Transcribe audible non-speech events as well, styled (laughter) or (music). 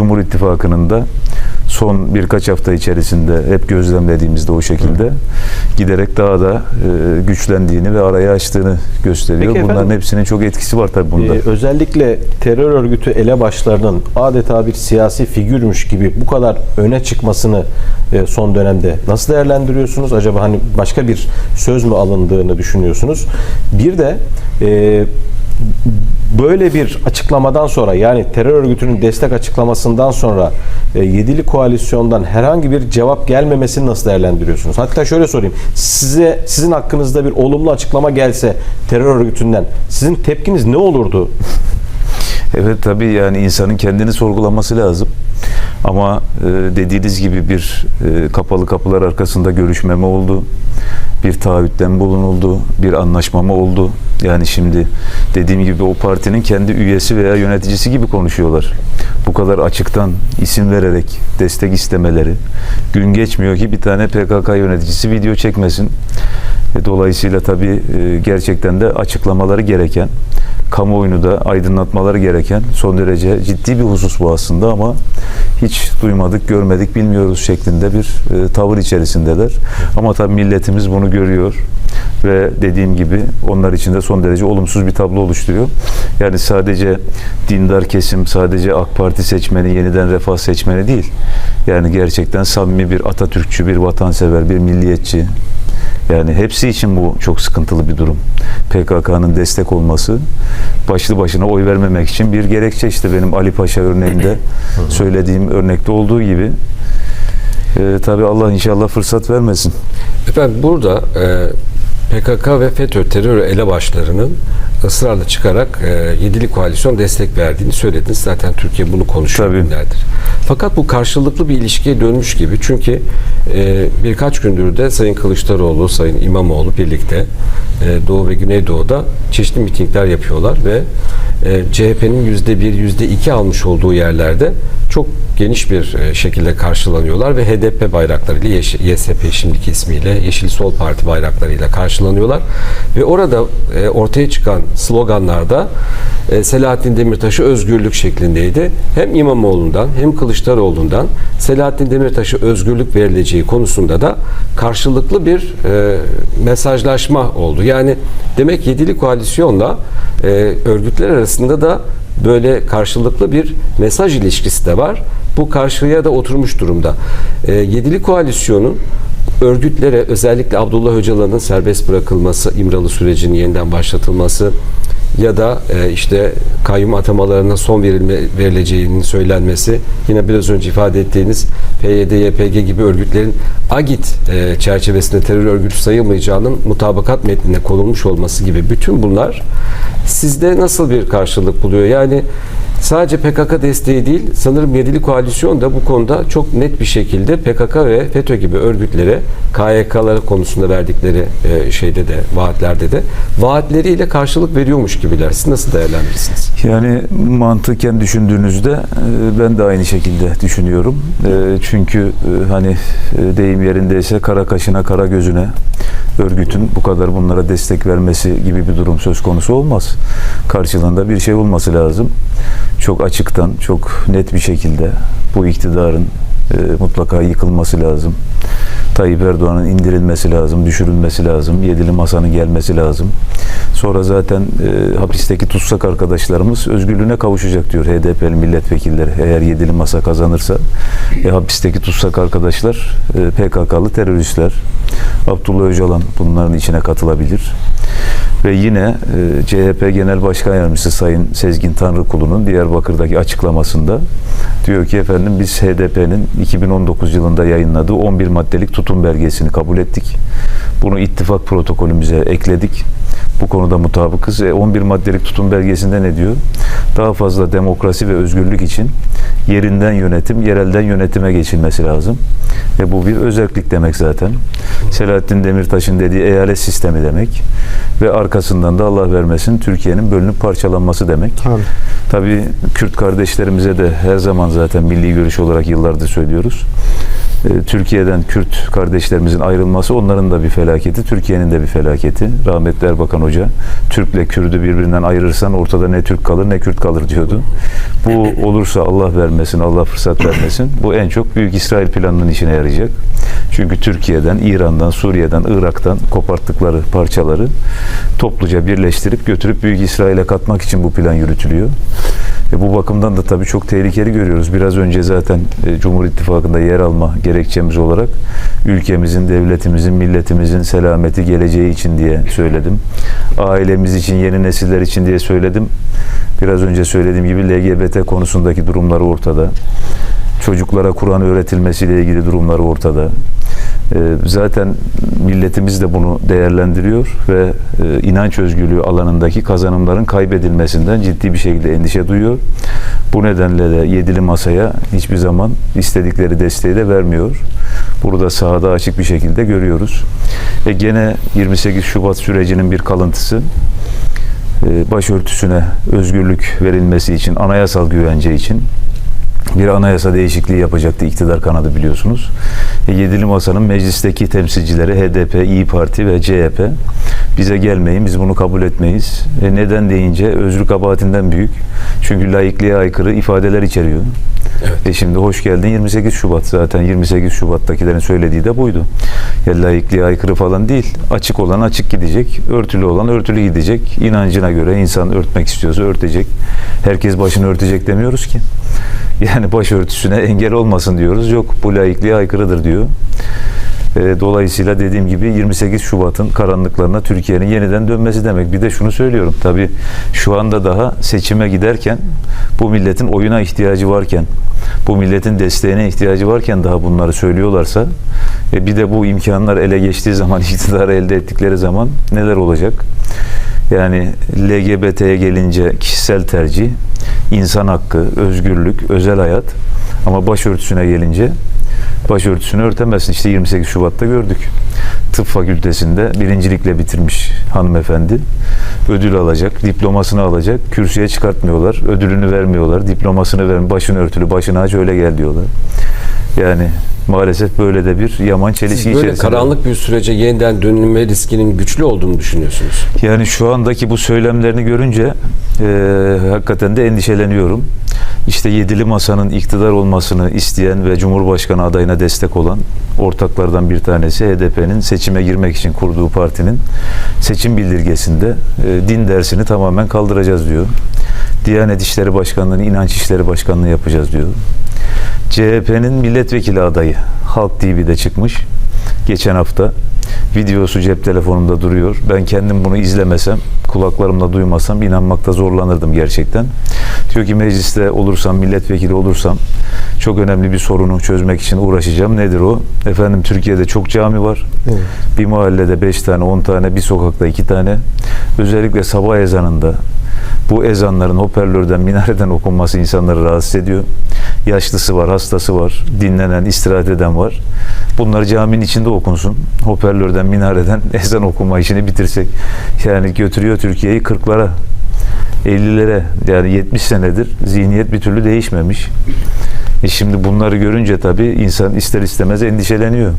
Cumhur İttifakı'nın da son birkaç hafta içerisinde hep gözlemlediğimizde o şekilde giderek daha da e, güçlendiğini ve arayı açtığını gösteriyor. Peki Bunların efendim, hepsinin çok etkisi var tabii bunda. Ee, özellikle terör örgütü elebaşlarının adeta bir siyasi figürmüş gibi bu kadar öne çıkmasını e, son dönemde nasıl değerlendiriyorsunuz? Acaba hani başka bir söz mü alındığını düşünüyorsunuz? Bir de e, böyle bir açıklamadan sonra yani terör örgütünün destek açıklamasından sonra e, yedili koalisyondan herhangi bir cevap gelmemesini nasıl değerlendiriyorsunuz? Hatta şöyle sorayım. Size sizin hakkınızda bir olumlu açıklama gelse terör örgütünden sizin tepkiniz ne olurdu? Evet tabii yani insanın kendini sorgulaması lazım. Ama e, dediğiniz gibi bir e, kapalı kapılar arkasında görüşmeme oldu. Bir taahhütten bulunuldu. Bir anlaşmama oldu. Yani şimdi dediğim gibi o partinin kendi üyesi veya yöneticisi gibi konuşuyorlar. Bu kadar açıktan isim vererek destek istemeleri. Gün geçmiyor ki bir tane PKK yöneticisi video çekmesin. E, Dolayısıyla tabii e, gerçekten de açıklamaları gereken, kamuoyunu da aydınlatmaları gereken son derece ciddi bir husus bu aslında ama hiç duymadık, görmedik, bilmiyoruz şeklinde bir e, tavır içerisindeler. Ama tabii milletimiz bunu görüyor ve dediğim gibi onlar için de son derece olumsuz bir tablo oluşturuyor. Yani sadece dindar kesim, sadece AK Parti seçmeni, yeniden refah seçmeni değil. Yani gerçekten samimi bir Atatürkçü, bir vatansever, bir milliyetçi, yani hepsi için bu çok sıkıntılı bir durum. PKK'nın destek olması başlı başına oy vermemek için bir gerekçe işte benim Ali Paşa örneğinde (laughs) söylediğim örnekte olduğu gibi. Ee, tabii Allah inşallah fırsat vermesin. Efendim burada e, PKK ve FETÖ terör elebaşlarının ısrarla çıkarak e, yedili koalisyon destek verdiğini söylediniz. Zaten Türkiye bunu konuşuyor Tabii. günlerdir. Fakat bu karşılıklı bir ilişkiye dönmüş gibi. Çünkü e, birkaç gündür de Sayın Kılıçdaroğlu, Sayın İmamoğlu birlikte e, Doğu ve Güneydoğu'da çeşitli mitingler yapıyorlar ve e, CHP'nin yüzde bir, yüzde iki almış olduğu yerlerde çok geniş bir e, şekilde karşılanıyorlar ve HDP bayraklarıyla, YSP şimdiki ismiyle, Yeşil Sol Parti bayraklarıyla karşılanıyorlar. Ve orada e, ortaya çıkan sloganlarda e, Selahattin Demirtaş'ı özgürlük şeklindeydi. Hem İmamoğlu'ndan hem Kılıçdaroğlu'ndan Selahattin Demirtaş'a özgürlük verileceği konusunda da karşılıklı bir e, mesajlaşma oldu. Yani demek yedili koalisyonla e, örgütler arasında da böyle karşılıklı bir mesaj ilişkisi de var. Bu karşıya da oturmuş durumda. E, yedili koalisyonun örgütlere özellikle Abdullah Öcalan'ın serbest bırakılması, İmralı sürecinin yeniden başlatılması ya da e, işte kayyum atamalarına son verilme, verileceğinin söylenmesi, yine biraz önce ifade ettiğiniz PYD, YPG gibi örgütlerin AGİT e, çerçevesinde terör örgütü sayılmayacağının mutabakat metnine konulmuş olması gibi bütün bunlar sizde nasıl bir karşılık buluyor? Yani sadece PKK desteği değil, sanırım Yedili Koalisyon da bu konuda çok net bir şekilde PKK ve FETÖ gibi örgütlere, KYK'ları konusunda verdikleri e, şeyde de, vaatlerde de vaatleriyle karşılık veriyormuş gibiler. Siz nasıl değerlendirirsiniz? Yani mantıken düşündüğünüzde e, ben de aynı şekilde düşünüyorum. E, Çünkü hani deyim yerindeyse kara kaşına kara gözüne örgütün bu kadar bunlara destek vermesi gibi bir durum söz konusu olmaz. Karşılığında bir şey olması lazım. Çok açıktan, çok net bir şekilde bu iktidarın e, mutlaka yıkılması lazım. Tayyip Erdoğan'ın indirilmesi lazım, düşürülmesi lazım, yedili masanın gelmesi lazım. Sonra zaten e, hapisteki tutsak arkadaşlarımız özgürlüğüne kavuşacak diyor HDP'li milletvekilleri. Eğer yedili masa kazanırsa e, hapisteki tutsak arkadaşlar e, PKK'lı teröristler. Abdullah Öcalan bunların içine katılabilir. Ve yine e, CHP Genel Başkan Yardımcısı Sayın Sezgin Tanrıkulu'nun Diyarbakır'daki açıklamasında diyor ki efendim biz HDP'nin 2019 yılında yayınladığı 11 maddelik tutum belgesini kabul ettik. Bunu ittifak protokolümüze ekledik. Bu konuda mutabıkız. E, 11 maddelik tutum belgesinde ne diyor? Daha fazla demokrasi ve özgürlük için yerinden yönetim, yerelden yönetime geçilmesi lazım. Ve bu bir özellik demek zaten. Selahattin Demirtaş'ın dediği eyalet sistemi demek. Ve arkasından da Allah vermesin Türkiye'nin bölünüp parçalanması demek. Tabii. Tabii Kürt kardeşlerimize de her zaman zaten milli görüş olarak yıllardır söylüyoruz. E, Türkiye'den Kürt kardeşlerimizin ayrılması onların da bir felaketi, Türkiye'nin de bir felaketi. Rahmetli Erbakan Hoca, Türk'le Kürt'ü birbirinden ayırırsan ortada ne Türk kalır ne Kürt kalır diyordu. Bu olursa Allah vermesin, Allah fırsat vermesin. Bu en çok Büyük İsrail planının işine yarayacak. Çünkü Türkiye'den, İran'dan, Suriye'den, Irak'tan koparttıkları parçaları topluca birleştirip götürüp Büyük İsrail'e katmak için bu plan yürütülüyor. E bu bakımdan da tabii çok tehlikeli görüyoruz. Biraz önce zaten e, Cumhur İttifakı'nda yer alma gerekçemiz olarak ülkemizin, devletimizin, milletimizin selameti, geleceği için diye söyledim. Ailemiz için, yeni nesiller için diye söyledim. Biraz önce söylediğim gibi LGBT konusundaki durumları ortada. Çocuklara Kur'an öğretilmesiyle ilgili durumları ortada. Ee, Zaten milletimiz de bunu değerlendiriyor ve e, inanç özgürlüğü alanındaki kazanımların kaybedilmesinden ciddi bir şekilde endişe duyuyor. Bu nedenle de yedili masaya hiçbir zaman istedikleri desteği de vermiyor. Burada sahada açık bir şekilde görüyoruz. E gene 28 Şubat sürecinin bir kalıntısı e, başörtüsüne özgürlük verilmesi için, anayasal güvence için bir anayasa değişikliği yapacaktı iktidar kanadı biliyorsunuz. E, Yedili Masa'nın meclisteki temsilcileri HDP, İyi Parti ve CHP bize gelmeyin, biz bunu kabul etmeyiz. E, neden deyince özrü kabahatinden büyük. Çünkü laikliğe aykırı ifadeler içeriyor. Evet. E şimdi hoş geldin 28 Şubat zaten 28 Şubat'takilerin söylediği de buydu. Ya laikliğe aykırı falan değil. Açık olan açık gidecek, örtülü olan örtülü gidecek. İnancına göre insan örtmek istiyorsa örtecek. Herkes başını örtecek demiyoruz ki. Yani başörtüsüne engel olmasın diyoruz. Yok bu laikliğe aykırıdır diyor. E, Dolayısıyla dediğim gibi 28 Şubat'ın karanlıklarına Türkiye'nin yeniden dönmesi demek. Bir de şunu söylüyorum. Tabii şu anda daha seçime giderken bu milletin oyuna ihtiyacı varken bu milletin desteğine ihtiyacı varken daha bunları söylüyorlarsa e, bir de bu imkanlar ele geçtiği zaman (laughs) iktidarı elde ettikleri zaman neler olacak? Yani LGBT'ye gelince kişisel tercih, insan hakkı, özgürlük, özel hayat ama başörtüsüne gelince başörtüsünü örtemezsin. İşte 28 Şubat'ta gördük. Tıp fakültesinde birincilikle bitirmiş hanımefendi. Ödül alacak, diplomasını alacak. Kürsüye çıkartmıyorlar, ödülünü vermiyorlar. Diplomasını verin, başını örtülü, başını aç öyle gel diyorlar. Yani maalesef böyle de bir yaman çelişki Siz böyle içerisinde. karanlık bir sürece yeniden dönülme riskinin güçlü olduğunu düşünüyorsunuz. Yani şu andaki bu söylemlerini görünce e, hakikaten de endişeleniyorum. İşte yedili masanın iktidar olmasını isteyen ve Cumhurbaşkanı adayına destek olan ortaklardan bir tanesi HDP'nin seçime girmek için kurduğu partinin seçim bildirgesinde e, din dersini tamamen kaldıracağız diyor. Diyanet İşleri Başkanlığı'nı inanç İşleri Başkanlığı yapacağız diyor. CHP'nin milletvekili adayı Halk TV'de çıkmış geçen hafta. Videosu cep telefonumda duruyor. Ben kendim bunu izlemesem, kulaklarımla duymasam inanmakta zorlanırdım gerçekten. Diyor ki mecliste olursam, milletvekili olursam çok önemli bir sorunu çözmek için uğraşacağım. Nedir o? Efendim Türkiye'de çok cami var. Bir mahallede 5 tane, 10 tane, bir sokakta 2 tane. Özellikle sabah ezanında bu ezanların hoparlörden, minareden okunması insanları rahatsız ediyor. Yaşlısı var, hastası var, dinlenen, istirahat eden var. Bunlar caminin içinde okunsun. Hoparlörden, minareden (laughs) ezan okuma işini bitirsek. Yani götürüyor Türkiye'yi 40'lara, 50'lere yani 70 senedir zihniyet bir türlü değişmemiş. E şimdi bunları görünce tabii insan ister istemez endişeleniyor.